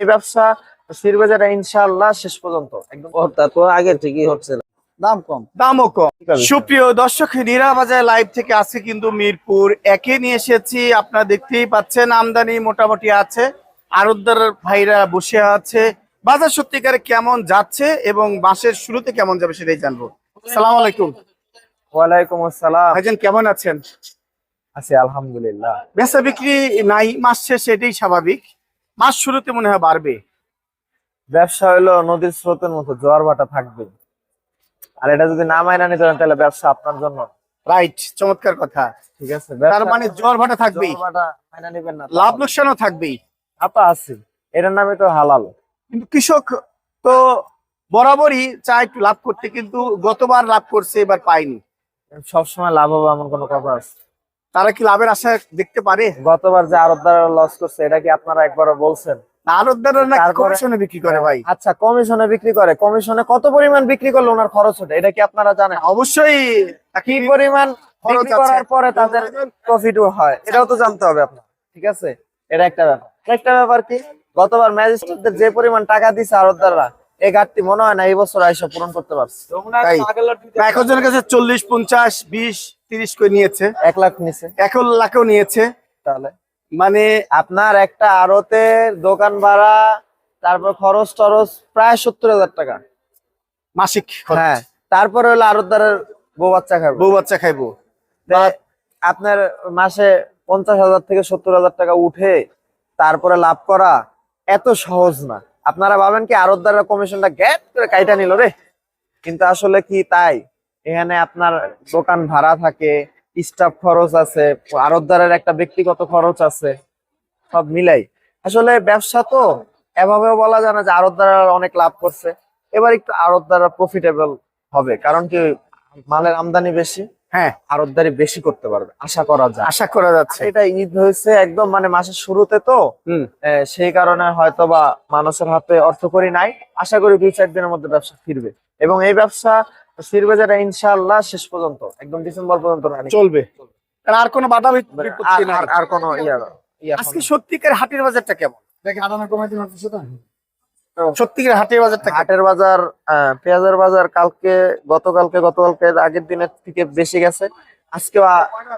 এই ব্যবসা শিরবাজারে ইনশাআল্লাহ শেষ পর্যন্ত। একদম। তো আগে ঠিকই হচ্ছে না। দাম কম। দামও কম। সুপ্রিয় দর্শক নীরা বাজার লাইভ থেকে আজকে কিন্তু মিরপুর একে নিয়ে এসেছি। আপনারা দেখতেই পাচ্ছেন আমদানি মোটামুটি আছে। আরতদার ভাইরা বসে আছে। বাজার সত্যিকারে কেমন যাচ্ছে এবং মাসের শুরুতে কেমন যাবে সেটাই জানব। সালাম আলাইকুম। ওয়ালাইকুম আসসালাম। ভাইজান কেমন আছেন? আছি আলহামদুলিল্লাহ। বেচা বিক্রি নাই মাস শেষে এটাই স্বাভাবিক। মাস শুরুতে মনে হয় বাড়বে। ব্যবসা হলো নদীর স্রোতের মতো জোয়ার ভাটা থাকবে। আর এটা যদি না মাইনা নিতে তাহলে ব্যবসা আপনার জন্য। রাইট চমৎকার কথা। ঠিক আছে তার মানে জ্বর ভাটা থাকবেই। জোয়ার ভাটা মাইনা নিবেন না লাভ লোকসানও থাকবেই। আপা আছে। এটার নামে তো হালাল। কিন্তু কৃষক তো বরাবরই চায় একটু লাভ করতে কিন্তু গতবার লাভ করছে এবার পায়নি। সবসময় লাভ হবে এমন কোনো কথা আছে। তারা কি লাভের আশা দেখতে পারে? গতবার যে আরবদার লস করছে এটা কি আপনারা একবার বলছেন? না আরতদাররা কমিশনে বিক্রি করে ভাই। আচ্ছা কমিশনে বিক্রি করে। কমিশনে কত পরিমাণ বিক্রি করলে ওনার খরচ ওঠে এটা কি আপনারা জানেন? অবশ্যই কি পরিমাণ খরচ করার পরে তাদের প্রফিটও হয়? এটাও তো জানতে হবে আপনার। ঠিক আছে? এটা একটা ব্যাপার। একটা ব্যাপার কি? গতবার ম্যাজিস্ট্রেটদের যে পরিমাণ টাকা দিছে আরবদাররা এই ঘাটতি মনে হয় না এই বছর আইসা পূরণ করতে পারছে। একজনের কাছে চল্লিশ পঞ্চাশ বিশ তিরিশ করে নিয়েছে। এক লাখ নিচে এক লাখও নিয়েছে। তাহলে? মানে আপনার একটা আড়তের দোকান ভাড়া তারপর খরচ টরচ প্রায় সত্তর হাজার টাকা। মাসিক। হ্যাঁ তারপরে হলো আড়তদারের বউ বাচ্চা খাবে। বউ বাচ্চা খাইবো। আপনার মাসে পঞ্চাশ হাজার থেকে সত্তর হাজার টাকা উঠে তারপরে লাভ করা এত সহজ না। আপনারা ভাবেন কি আরতদাররা কমিশনটা গ্যাপ করে কাইটা নিল রে? কিন্তু আসলে কি তাই? এখানে আপনার দোকান ভাড়া থাকে স্টাফ খরচ আছে আরতদারের একটা ব্যক্তিগত খরচ আছে সব মিলাই। আসলে ব্যবসা তো এভাবেও বলা যায় না যে আরতদাররা অনেক লাভ করছে। এবার একটু আরতদাররা প্রফিটেবল হবে কারণ কি মালের আমদানি বেশি হ্যাঁ। আরতদারি বেশি করতে পারবে আশা করা যায়। আশা করা যাচ্ছে। এটা ঈদ হয়েছে একদম মানে মাসের শুরুতে তো সেই কারণে হয়তো বা মানুষের হাতে অর্থ করি নাই। আশা করি দুই চার দিনের মধ্যে ব্যবসা ফিরবে। এবং এই ব্যবসা ফিরবে যেটা ইনশাআল্লাহ শেষ পর্যন্ত একদম ডিসেম্বর পর্যন্ত। চলবে। আর আর কোনো বাধা মানে বিপত্তি আর- নাই। আর- আর কোনো ইয়া আজকে সত্যিকার হাটের বাজারটা কেমন? সত্যিকার হাটের বাজারটা হাটের বাজার আহ, পেঁয়াজের বাজার কালকে গতকালকে গতকালকে আগের দিনের থেকে বেশি গেছে। আজকে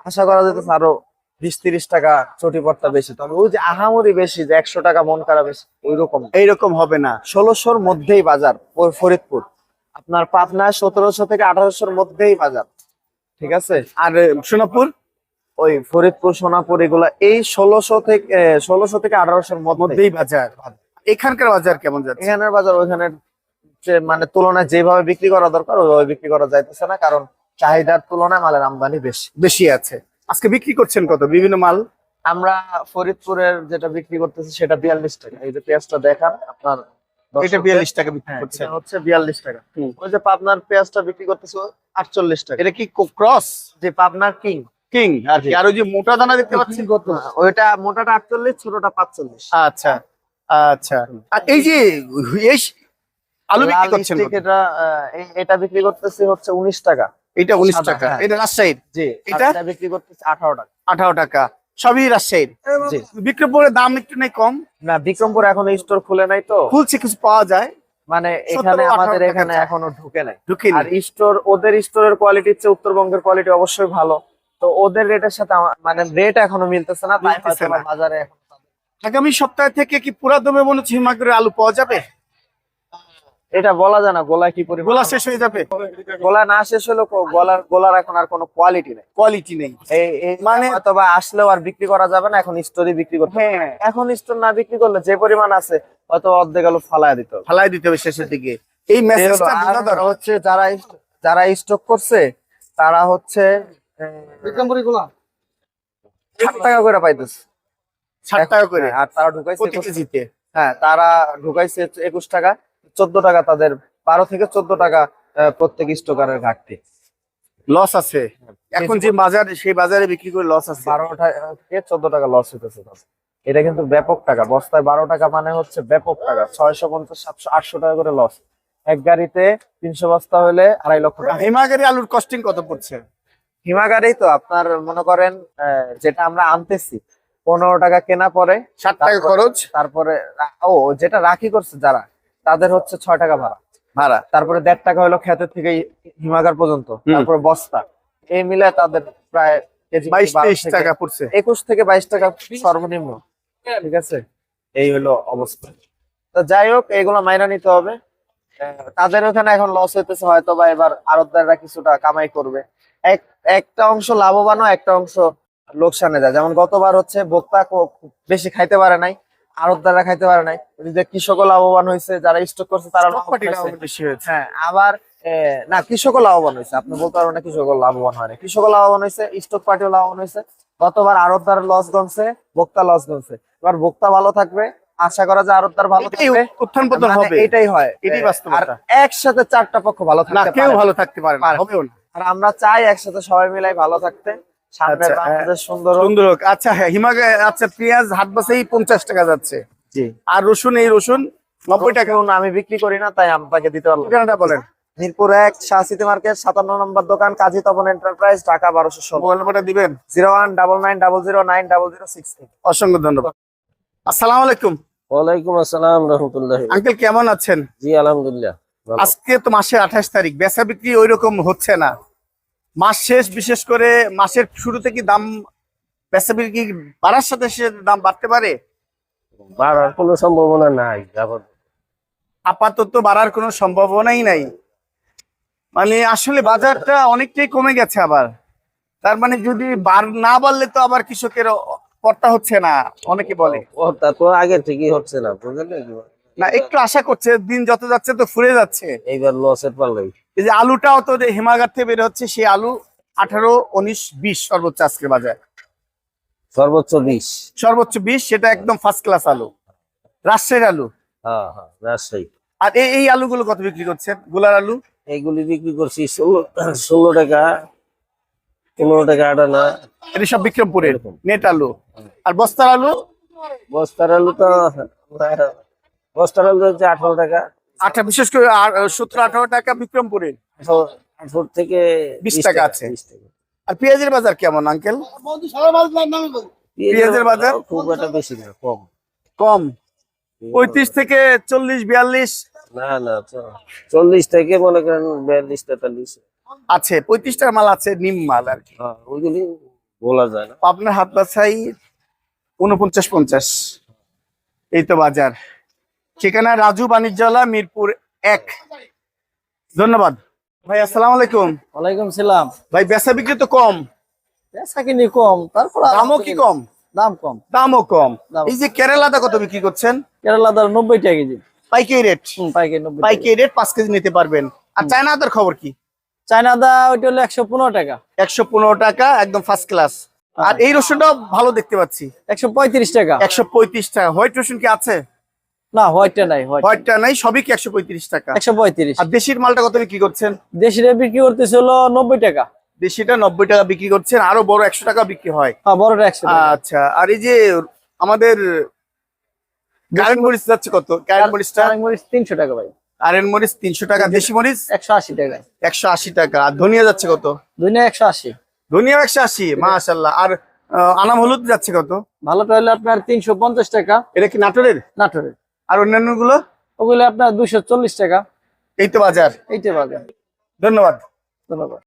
আশা করা যেতেছে আরও বিশ তিরিশ টাকা চটি পড়তা বেশি। তবে ওই যে আহামরি বেশি যে একশো টাকা মন খারাপ বেশি ওই রকম এইরকম হবে না। ষোলোশোর মধ্যেই বাজার ও- ফরিদপুর। আপনার পাবনা সতেরোশো থেকে আঠারোশোর মধ্যেই বাজার। ঠিক আছে? আর সোনাপুর? ওই ফরিদপুর সোনাপুর এগুলা এই ষোলোশো থেকে ষোলোশো থেকে আঠারোশোর মধ্যেই। বাজার। এখানকার বাজার কেমন যাচ্ছে? এখানের বাজার ওইখানের যে মানে তুলনায় যেভাবে বিক্রি করা দরকার ওইভাবে বিক্রি করা যাইতেছে না কারণ চাহিদার তুলনায় মালের আমদানি বেশি। বেশি আছে। আজকে বিক্রি করছেন কত? বিভিন্ন মাল? আমরা ফরিদপুরের যেটা বিক্রি করতেছি সেটা বিয়াল্লিশ টাকা। এই যে পেঁয়াজটা দেখান আপনার এটা টাকা বিক্রি হ্যাঁ, হচ্ছে বিয়াল্লিশ টাকা। ওই যে পাবনার পেঁয়াজটা বিক্রি করতেছে আটচল্লিশ টাকা। এটা কি ক্রস? যে পাবনার কিং। কিং আর কি। আর ওই যে মোটা দানা দেখতে পাচ্ছি? ওইটা মোটাটা আটচল্লিশ ছোটটা পাঁচচল্লিশ। আচ্ছা আচ্ছা। আর এই যে আলু বিক্রি করছেন এটা বিক্রি করতেছি হচ্ছে উনিশ টাকা। এটা উনিশ সাদা, টাকা। হ্যাঁ। এটা রাজশাহীর? জি এটা? বিক্রি করতেছি আঠারো টাকা। আঠারো টাকা। সবই রাজশাহীর। বিক্রমপুরের দাম একটু নেই কম। না বিক্রমপুর এখন স্টোর খুলে নাই তো। খুলছে কিছু পাওয়া যায়। মানে এখানে আমাদের এখানে এখনও ঢুকে নাই। ঢুকিনি আর স্টোর ওদের স্টোরের কোয়ালিটির চেয়ে উত্তরবঙ্গের কোয়ালিটি অবশ্যই ভালো। তো ওদের রেটের সাথে আমার- মানে রেট এখনও মিলতেছে না তাই। বাজারে এখন আগামী সপ্তাহ থেকে কি পুরা দমে মনে হচ্ছে হিমাগরের আলু পাওয়া যাবে? এটা বলা যায় না গোলা কি পরিমাণ গোলা শেষ হয়ে যাবে? গোলা না শেষ হলো গলার গোলার এখন আর কোনো কোয়ালিটি নেই। কোয়ালিটি নেই। মানে অথবা আসলেও আর বিক্রি করা যাবে না এখন স্টোরি বিক্রি করতে হ্যাঁ। এখন স্টোর না বিক্রি করলে যে পরিমাণ আছে হয়তো অর্ধেক আলু ফালায় দিতে হবে। ফালাই দিতে হবে শেষের দিকে। এই মেসেজটা হচ্ছে যারা যারা স্টক করছে তারা হচ্ছে ষাট টাকা করে পাইতেছে। ষাট টাকা করে। হ্যাঁ, আর তারা ঢুকাইছে কেজিতে। হ্যাঁ তারা ঢুকাইছে একুশ টাকা। চোদ্দ টাকা তাদের বারো থেকে চোদ্দ টাকা প্রত্যেক স্টকারের ঘাটতি। লস আছে? এখন যে বাজার সেই বাজারে বিক্রি করে লস আছে? বারো টাকা থেকে চোদ্দ টাকা লস হইতেছে এটা কিন্তু ব্যাপক টাকা। বস্তায় বারো টাকা মানে হচ্ছে ব্যাপক টাকা। ছয়শো পঞ্চাশ সাতশো আটশো টাকা করে লস এক গাড়িতে তিনশো বস্তা হলে আড়াই লক্ষ টাকা। হিমাগারি আলুর কস্টিং কত পড়ছে? হিমাগারেই তো আপনার মনে করেন যেটা আমরা আনতেছি পনেরো টাকা কেনা পরে ষাট টাকা খরচ? তারপরে ও যেটা রাখি করছে যারা তাদের হচ্ছে ছয় টাকা ভাড়া। ভাড়া। তারপরে দেড় টাকা হলো ক্ষেতের থেকে হিমাগার পর্যন্ত। তারপরে বস্তা। এই মিলে তাদের প্রায় কেজি বাইশ তেইশ টাকা পড়ছে। একুশ থেকে বাইশ টাকা সর্বনিম্ন। ঠিক আছে? এই হলো অবস্থা। তো যাই হোক এগুলো মাইনা নিতে হবে। তাদের ওখানে এখন লস হইতেছে হয়তো বা এবার আরতদাররা কিছুটা কামাই করবে। এক একটা অংশ লাভবানও একটা অংশ লোকসানে যায়। যেমন গতবার হচ্ছে ভোক্তা কো- বেশি খাইতে পারে নাই। আরতদাররা খাইতে পারে নাই। কৃষকও লাভবান হয়েছে যারা স্টক করছে তারা হ্যাঁ আবার না কৃষকও লাভবান হয়েছে আপনি বলতে পারবেন না কৃষকও লাভবান হয় না কৃষকও লাভবান হয়েছে স্টক পার্টিও লাভবান হয়েছে গতবার লস গনছে ভোক্তা লস গনছে এবার ভোক্তা ভালো থাকবে আশা করা যায় আরতদার ভালো উত্থান পতন মানে হবে। এটাই হয়। এটাই বাস্তবতা। একসাথে চারটা পক্ষ ভালো থাকতে কেউ ভালো থাকতে পারে না। আর আমরা চাই একসাথে সবাই মিলাই ভালো থাকতে। সুন্দর হোক। আচ্ছা হ্যাঁ হিমাগে আচ্ছা পেঁয়াজ হাট বাসেই পঞ্চাশ টাকা যাচ্ছে। আর রসুন এই রসুন নব্বই টাকা। আমি বিক্রি করি না তাই আপনাকে দিতে পারলাম। ঠিকানাটা বলেন। মিরপুর এক শাহসিটি মার্কেট সাতান্ন নম্বর দোকান কাজী তপন এন্টারপ্রাইজ ঢাকা বারোশো ষোলো। দিবেন? Zero one double nine double zero nine double zero six অসংখ্য ধন্যবাদ। আসসালামু আলাইকুম। ওয়ালাইকুম আসসালাম রহমতুল্লাহ। আঙ্কেল কেমন আছেন? জি আলহামদুলিল্লাহ। আজকে তো মাসের আঠাশ তারিখ বেচা বিক্রি ওই রকম হচ্ছে না। মাস শেষ বিশেষ করে মাসের শুরুতে কি দাম বেচা বিক্রি বাড়ার সাথে সাথে দাম বাড়তে পারে? বাড়ার কোনো সম্ভাবনা নাই আবার আপাতত বাড়ার কোনো সম্ভাবনাই নাই। মানে আসলে বাজারটা অনেকটাই কমে গেছে আবার। তার মানে যদি বার না বাড়লে তো আবার কৃষকের পড়তা হচ্ছে না অনেকে বলে। ও তা আগে থেকেই হচ্ছে না বুঝলেন? না একটু আশা করছে দিন যত যাচ্ছে তো ফুরে যাচ্ছে। এইবার লসের পাল্লাই এই যে আলুটাও তো যে হিমাগার থেকে বের হচ্ছে সেই আলু আঠারো উনিশ বিশ সর্বোচ্চ আজকে বাজার। সর্বোচ্চ বিশ। সর্বোচ্চ বিশ সেটা একদম ফার্স্ট ক্লাস আলু। রাজশাহীর আলু। হ্যাঁ হ্যাঁ রাজশাহী। আর এই আলুগুলো কত বিক্রি করছেন? গোলার আলু? এইগুলি বিক্রি করছি ষোলো টাকা পনেরো টাকা আটানা এটা সব বিক্রমপুরের এরকম। নেট আলু। আর বস্তার আলু? বস্তার আলু তো বস্তার আলু হচ্ছে আঠারো টাকা। আঠা বিশেষ করে সতেরো আঠারো টাকা বিক্রমপুরের আঠারো থেকে বিশ টাকা আছে। আর পেঁয়াজের বাজার কেমন আঙ্কেল? পেঁয়াজের বাজার? খুব একটা বেশি না কম। কম? পঁয়ত্রিশ থেকে চল্লিশ বিয়াল্লিশ? না না চল্লিশ থেকে মনে করেন বিয়াল্লিশ তেতাল্লিশ। আছে পঁয়ত্রিশ টাকা মাল আছে নিম মাল আর কি। হ্যাঁ ওইগুলি বলা যায় না। আপনার হাত বাছাই উনপঞ্চাশ পঞ্চাশ। এই তো বাজার। ঠিকানা রাজু বাণিজ্যলা মিরপুর এক। ধন্যবাদ। ভাই আসসালামু আলাইকুম। ওয়ালাইকুম সালাম। ভাই বেচা বিক্রি তো কম। পেশা কিনি কম তারপর দামও কি কম? দাম কম। দামও কম। এই যে কেরালাটা কত বিক্রি করছেন? কেরালা দার নব্বই টাকা কেজি। পাইকারি রেট? পাইকারি। পাইকারি রেট পাঁচ কেজি নিতে পারবেন। আর চায়না আদার খবর কি? চায়না দা ওইটা হলো একশো পনেরো টাকা। একশো পনেরো টাকা একদম ফার্স্ট ক্লাস আর এই রসুনটাও ভালো দেখতে পাচ্ছি। একশো পঁয়ত্রিশ টাকা। একশো পঁয়ত্রিশ টাকা। হোয়াইট রসুন কি আছে? না হোয়াইটটা নাই হোয়াইটটা নাই। সবই কি একশো পঁয়ত্রিশ টাকা? একশো পঁয়ত্রিশ। আর দেশির মালটা কত বিক্রি করছেন? দেশি রেট বিক্রি করতেছে হলো টাকা। দেশিটা নব্বই টাকা বিক্রি করছেন আরও বড় একশো টাকা বিক্রি হয়। হ্যাঁ বড়টা একশো টাকা। আচ্ছা আর এই যে আমাদের মরিচ যাচ্ছে কত? মরিচটা? মরিচ তিনশো টাকা ভাই। মরিচ তিনশো টাকা দেশি মরিচ? একশো আশি টাকা। একশো আশি টাকা আর ধনিয়া যাচ্ছে কত? দুনিয়া একশো আশি। ধনিয়া একশো আশি মাশাল্লাহ আর আনাম হলুদ যাচ্ছে কত? ভালোটা হলে আপনার তিনশো পঞ্চাশ টাকা। এটা কি নাটোরের? নাটোরের। আর অন্যান্যগুলো ওগুলো আপনার দুশো চল্লিশ টাকা। এই তো বাজার। এই তো বাজার। ধন্যবাদ। ধন্যবাদ।